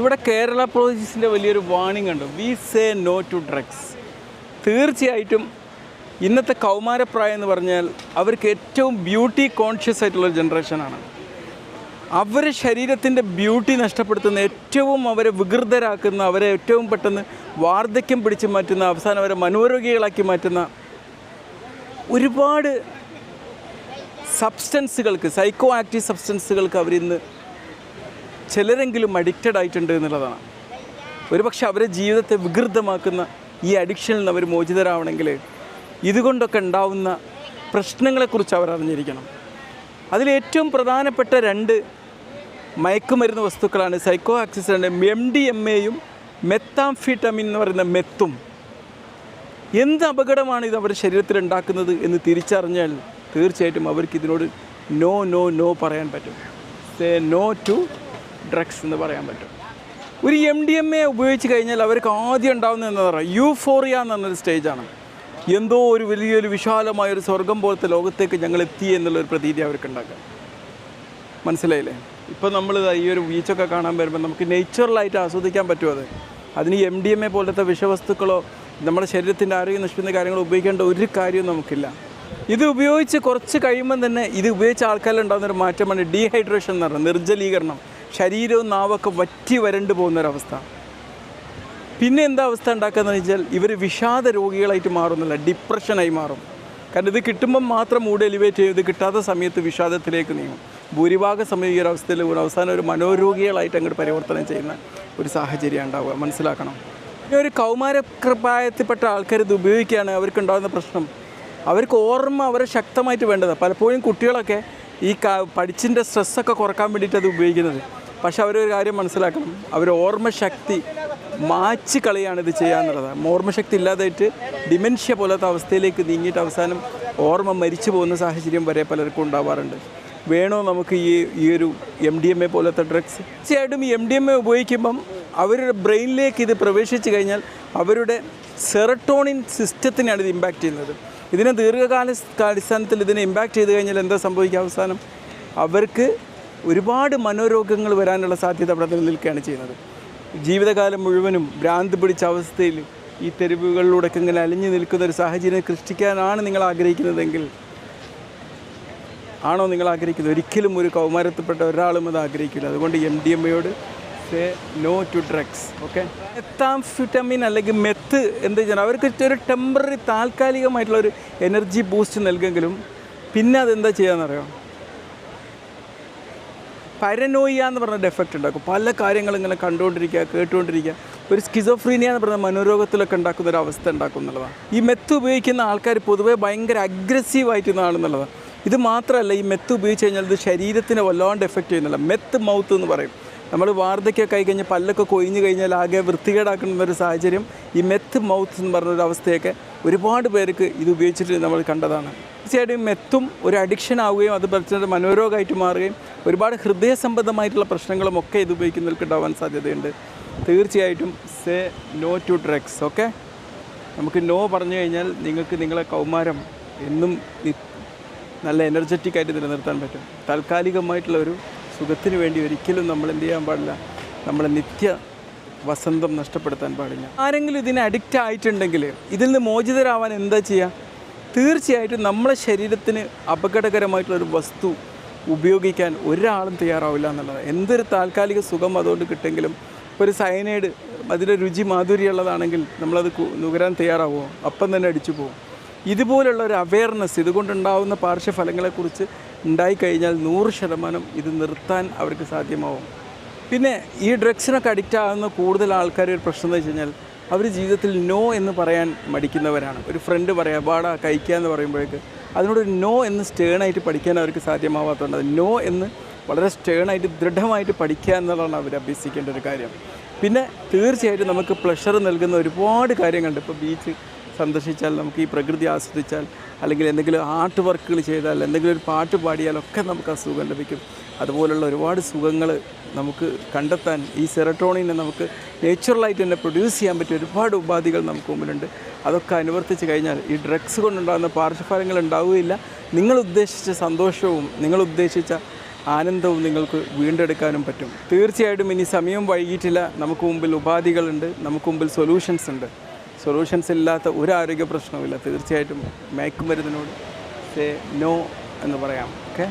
ഇവിടെ കേരള പോലീസിന്റെ വലിയൊരു വാണിംഗ് ഉണ്ട്. We say no to drugs തീർച്ചയായിട്ടും ഇന്നത്തെ കൗമാരപ്രായം എന്ന് പറഞ്ഞാൽ അവർക്ക് ഏറ്റവും ബ്യൂട്ടി കോൺഷ്യസ് ആയിട്ടുള്ള ജനറേഷനാണ് അവർ ശരീരത്തിന്റെ ബ്യൂട്ടി നഷ്ടപ്പെടുത്തുന്ന ഏറ്റവും അവരെ വികൃതരാക്കുന്ന അവരെ ഏറ്റവും പെട്ടെന്ന് വാർദ്ധക്യം പിടിച്ചു മാറ്റുന്ന അവസാനം അവരെ മനോരോഗികളാക്കി മാറ്റുന്ന ഒരുപാട് സബ്സ്റ്റൻസുകൾക്ക് സൈക്കോ ആക്റ്റീവ് സബ്സ്റ്റൻസുകൾക്ക് അവരിന്ന് ചിലരെങ്കിലും അഡിക്റ്റഡ് ആയിട്ടുണ്ട് എന്നുള്ളതാണ്. ഒരുപക്ഷെ അവരെ ജീവിതത്തെ വികൃതമാക്കുന്ന ഈ അഡിക്ഷനിൽ നിന്ന് അവർ മോചിതരാവണമെങ്കിൽ ഇതുകൊണ്ടൊക്കെ ഉണ്ടാവുന്ന പ്രശ്നങ്ങളെക്കുറിച്ച് അവർ അറിഞ്ഞിരിക്കണം. അതിലേറ്റവും പ്രധാനപ്പെട്ട രണ്ട് മയക്കുമരുന്ന് വസ്തുക്കളാണ് സൈക്കോ ആക്സിസിന്റെ എം ഡി എം എയും മെത്താംഫിറ്റമിൻ എന്ന് പറയുന്ന മെത്തും എന്ത് അപകടമാണ് ഇത് അവരുടെ ശരീരത്തിൽ ഉണ്ടാക്കുന്നത് എന്ന് തിരിച്ചറിഞ്ഞാൽ തീർച്ചയായിട്ടും അവർക്ക് ഇതിനോട് നോ നോ നോ പറയാൻ പറ്റും. നോ ടു ഡ്രഗ്സ് എന്ന് പറയാൻ പറ്റും. ഒരു എം ഡി എം എ ഉപയോഗിച്ച് കഴിഞ്ഞാൽ അവർക്ക് ആദ്യം ഉണ്ടാകുന്ന എന്താ പറയുക? യൂഫോറിയ എന്ന് പറഞ്ഞൊരു സ്റ്റേജാണ് എന്തോ ഒരു വലിയൊരു വിശാലമായ ഒരു സ്വർഗം പോലത്തെ ലോകത്തേക്ക് ഞങ്ങൾ എത്തി എന്നുള്ളൊരു പ്രതീതി അവർക്ക് ഉണ്ടാക്കാം മനസ്സിലായില്ലേ? ഇപ്പോൾ നമ്മൾ ഈ ഒരു ബീച്ചൊക്കെ കാണാൻ വരുമ്പോൾ നമുക്ക് നേച്ചുറലായിട്ട് ആസ്വദിക്കാൻ പറ്റുമോ അത്? അതിന് എം ഡി എം എ പോലത്തെ വിഷവസ്തുക്കളോ നമ്മുടെ ശരീരത്തിന്റെ ആരോഗ്യം നശിപ്പിക്കുന്ന കാര്യങ്ങൾ ഉപയോഗിക്കേണ്ട ഒരു കാര്യവും നമുക്കില്ല. ഇത് ഉപയോഗിച്ച് കുറച്ച് കഴിയുമ്പം തന്നെ ഇത് ഉപയോഗിച്ച ആൾക്കാരിൽ ഉണ്ടാകുന്ന ഒരു മാറ്റമാണ് ഡീഹൈഡ്രേഷൻ എന്ന് പറയുന്നത് നിർജലീകരണം. ശരീരവും നാവൊക്കെ വറ്റി വരണ്ടു പോകുന്നൊരവസ്ഥ. പിന്നെ എന്താ അവസ്ഥ ഉണ്ടാക്കുകയെന്ന് വെച്ചാൽ ഇവർ വിഷാദ രോഗികളായിട്ട് മാറുന്നില്ല ഡിപ്രഷനായി മാറും. കാരണം ഇത് കിട്ടുമ്പം മാത്രം മൂഡ് എലിവേറ്റ് ചെയ്യും ഇത് കിട്ടാത്ത സമയത്ത് വിഷാദത്തിലേക്ക് നീങ്ങും. ഭൂരിഭാഗം സമയം ഈ ഒരു അവസ്ഥയിൽ ഒരു അവസാനം ഒരു മനോരോഗികളായിട്ട് അങ്ങോട്ട് പരിവർത്തനം ചെയ്യുന്ന ഒരു സാഹചര്യം ഉണ്ടാവുക. മനസ്സിലാക്കണം. ഇനി ഒരു കൗമാരപ്രായത്തിൽപ്പെട്ട ആൾക്കാർ ഇത് ഉപയോഗിക്കുകയാണ് അവർക്കുണ്ടാകുന്ന പ്രശ്നം. അവർക്ക് ഓർമ്മ അവരെ ശക്തമായിട്ട് വേണ്ടത് പലപ്പോഴും കുട്ടികളൊക്കെ ഈ പഠിച്ചിന്റെ സ്ട്രെസ്സൊക്കെ കുറയ്ക്കാൻ വേണ്ടിയിട്ട് അത് ഉപയോഗിക്കുന്നത്. പക്ഷെ അവരൊരു കാര്യം മനസ്സിലാക്കണം. അവർ ഓർമ്മശക്തി മാച്ച് കളിയാണ് ഇത് ചെയ്യാന്നുള്ളത് ഓർമ്മശക്തി ഇല്ലാതായിട്ട് ഡിമെൻഷ്യ പോലത്തെ അവസ്ഥയിലേക്ക് നീങ്ങിയിട്ട് അവസാനം ഓർമ്മ മരിച്ചു പോകുന്ന സാഹചര്യം വരെ പലർക്കും ഉണ്ടാവാറുണ്ട്. വേണോ നമുക്ക് ഈ ഈ ഒരു എം ഡി എം എ പോലത്തെ ഡ്രഗ്സ് തീർച്ചയായിട്ടും ഈ എം ഡി എം എ ഉപയോഗിക്കുമ്പം അവരുടെ ബ്രെയിനിലേക്ക് ഇത് പ്രവേശിച്ചു കഴിഞ്ഞാൽ അവരുടെ സെറട്ടോണിൻ സിസ്റ്റത്തിനാണ് ഇത് ഇമ്പാക്റ്റ് ചെയ്യുന്നത്. ഇതിനെ ദീർഘകാല അടിസ്ഥാനത്തിൽ ഇതിനെ ഇമ്പാക്റ്റ് ചെയ്ത് കഴിഞ്ഞാൽ എന്താ സംഭവിക്കുക അവസാനം? അവർക്ക് ഒരുപാട് മനോരോഗങ്ങൾ വരാനുള്ള സാധ്യത അവിടെ നിലനിൽക്കുകയാണ് ചെയ്യുന്നത്. ജീവിതകാലം മുഴുവനും ഭ്രാന്ത് പിടിച്ച അവസ്ഥയിൽ ഈ തെരുവുകളിലൂടെയൊക്കെ ഇങ്ങനെ അലിഞ്ഞു നിൽക്കുന്ന ഒരു സാഹചര്യം സൃഷ്ടിക്കാനാണ് നിങ്ങൾ ആഗ്രഹിക്കുന്നതെങ്കിൽ ആണോ നിങ്ങൾ ആഗ്രഹിക്കുന്നത്? ഒരിക്കലും ഒരു കൗമാരത്തിൽപ്പെട്ട ഒരാളും അത് ആഗ്രഹിക്കില്ല. അതുകൊണ്ട് M D M എയോട് say no to drugs okay methamphetamine അല്ലെങ്കിൽ മെത്ത് എന്ത് ചെയ്യണം? അവർക്ക് ഒരു ടെമ്പററി താൽക്കാലികമായിട്ടുള്ള ഒരു എനർജി ബൂസ്റ്റ് നൽകുമെങ്കിലും പിന്നെ അതെന്താ ചെയ്യാന്നറിയോ? പരനോയ എന്ന് പറഞ്ഞ ഡെഫക്റ്റ് ഉണ്ടാക്കും. പല കാര്യങ്ങളും ഇങ്ങനെ കണ്ടുകൊണ്ടിരിക്കുക കേട്ടുകൊണ്ടിരിക്കുക. ഒരു സ്കിസോഫ്രീനിയ എന്ന് പറഞ്ഞ മനോരോഗത്തിലൊക്കെ ഉണ്ടാക്കുന്ന ഒരു അവസ്ഥ ഉണ്ടാക്കും എന്നുള്ളതാണ്. ഈ മെത്ത് ഉപയോഗിക്കുന്ന ആൾക്കാർ പൊതുവേ ഭയങ്കര അഗ്രസീവായിട്ട് ആണെന്നുള്ളതാണ് ഇത് മാത്രമല്ല ഈ മെത്ത് ഉപയോഗിച്ച് കഴിഞ്ഞാൽ ഇത് ശരീരത്തിനെ വല്ലാണ്ട് എഫക്റ്റ് ചെയ്യുന്നില്ല. മെത്ത് മൗത്ത് എന്ന് പറയും. നമ്മൾ വാർദ്ധക്യമൊക്കെ ആയി കഴിഞ്ഞാൽ പല്ലൊക്കെ കൊഴിഞ്ഞു കഴിഞ്ഞാൽ ആകെ വൃത്തികേടാക്കുന്ന ഒരു സാഹചര്യം ഈ മെത്ത് മൗത്ത് എന്ന് പറഞ്ഞൊരു അവസ്ഥയൊക്കെ ഒരുപാട് പേർക്ക് ഇത് ഉപയോഗിച്ചിട്ട് നമ്മൾ കണ്ടതാണ്. തീർച്ചയായിട്ടും മെത്തും ഒരു അഡിക്ഷൻ ആവുകയും അത് പ്രശ്നം മനോരോഗമായിട്ട് മാറുകയും ഒരുപാട് ഹൃദയ സംബന്ധമായിട്ടുള്ള പ്രശ്നങ്ങളും ഒക്കെ ഇത് ഉപയോഗിക്കുന്നവർക്ക് ഉണ്ടാവാൻ സാധ്യതയുണ്ട്. തീർച്ചയായിട്ടും say no to drugs okay നമുക്ക് നോ പറഞ്ഞു കഴിഞ്ഞാൽ നിങ്ങൾക്ക് നിങ്ങളെ കൗമാരം എന്നും നല്ല എനർജറ്റിക് ആയിട്ട് നിലനിർത്താൻ പറ്റും. താൽക്കാലികമായിട്ടുള്ള ഒരു സുഖത്തിന് വേണ്ടി ഒരിക്കലും നമ്മൾ എന്ത് ചെയ്യാൻ പാടില്ല. നമ്മളെ നിത്യ വസന്തം നഷ്ടപ്പെടുത്താൻ പാടില്ല. ആരെങ്കിലും ഇതിന് അഡിക്റ്റ് ആയിട്ടുണ്ടെങ്കിൽ ഇതിൽ നിന്ന് മോചിതരാവാൻ എന്താ ചെയ്യുക തീർച്ചയായിട്ടും നമ്മളെ ശരീരത്തിന് അപകടകരമായിട്ടുള്ളൊരു വസ്തു ഉപയോഗിക്കാൻ ഒരാളും തയ്യാറാവില്ല എന്നുള്ളത് എന്തൊരു താൽക്കാലിക സുഖം അതുകൊണ്ട് കിട്ടെങ്കിലും ഒരു സയനൈഡ് അതിന്റെ രുചി മാധുര്യമുള്ളതാണെങ്കിൽ നമ്മളത് നുകരാൻ തയ്യാറാവുമോ? അപ്പം തന്നെ അടിച്ചു പോകും. ഇതുപോലുള്ള ഒരു അവയർനെസ് ഇതുകൊണ്ടുണ്ടാവുന്ന പാർശ്വഫലങ്ങളെക്കുറിച്ച് ഉണ്ടായിക്കഴിഞ്ഞാൽ നൂറ് ശതമാനം ഇത് നിർത്താൻ അവർക്ക് സാധ്യമാവും. പിന്നെ ഈ ഡ്രഗ്സിനൊക്കെ അഡിക്റ്റ് ആകുന്ന കൂടുതൽ ആൾക്കാർ ഒരു പ്രശ്നം എന്ന് വെച്ച് കഴിഞ്ഞാൽ അവർ ജീവിതത്തിൽ നോ എന്ന് പറയാൻ മടിക്കുന്നവരാണ്. ഒരു ഫ്രണ്ട് പറയാം പാടാ കഴിക്കുക എന്ന് പറയുമ്പോഴേക്ക് അതിനോട് നോ എന്ന് സ്റ്റേണായിട്ട് പഠിക്കാൻ അവർക്ക് സാധ്യമാവാത്തതുകൊണ്ട് നോ എന്ന് വളരെ സ്റ്റേണായിട്ട് ദൃഢമായിട്ട് പഠിക്കുക എന്നുള്ളതാണ് അവർ അഭ്യസിക്കേണ്ട ഒരു കാര്യം. പിന്നെ തീർച്ചയായിട്ടും നമുക്ക് പ്ലഷർ നൽകുന്ന ഒരുപാട് കാര്യങ്ങളുണ്ട്. ഇപ്പോൾ ബീച്ച് സന്ദർശിച്ചാൽ നമുക്ക് ഈ പ്രകൃതി ആസ്വദിച്ചാൽ അല്ലെങ്കിൽ എന്തെങ്കിലും ആർട്ട് വർക്കുകൾ ചെയ്താൽ എന്തെങ്കിലും ഒരു പാട്ട് പാടിയാലൊക്കെ നമുക്ക് ആ സുഖം ലഭിക്കും. അതുപോലുള്ള ഒരുപാട് സുഖങ്ങൾ നമുക്ക് കണ്ടെത്താൻ ഈ സെറട്ടോണിനെ നമുക്ക് നേച്ചുറലായിട്ട് തന്നെ പ്രൊഡ്യൂസ് ചെയ്യാൻ പറ്റിയ ഒരുപാട് ഉപാധികൾ നമുക്ക് മുമ്പിലുണ്ട്. അതൊക്കെ അനുവർത്തിച്ച് കഴിഞ്ഞാൽ ഈ ഡ്രഗ്സ് കൊണ്ടുണ്ടാകുന്ന പാർശ്വഫലങ്ങൾ ഉണ്ടാവുകയില്ല. നിങ്ങൾ ഉദ്ദേശിച്ച സന്തോഷവും നിങ്ങൾ ഉദ്ദേശിച്ച ആനന്ദവും നിങ്ങൾക്ക് വീണ്ടെടുക്കാനും പറ്റും. തീർച്ചയായിട്ടും ഇനി സമയം വൈകിട്ടില്ല. നമുക്ക് മുമ്പിൽ ഉപാധികളുണ്ട്. നമുക്ക് മുമ്പിൽ സൊല്യൂഷൻസ് ഉണ്ട്. സൊല്യൂഷൻസ് ഇല്ലാത്ത ഒരു ആരോഗ്യ പ്രശ്നവുമില്ല. തീർച്ചയായിട്ടും മയക്കുമരുന്നിനോട് സേ നോ എന്ന് പറയാം. ഓക്കെ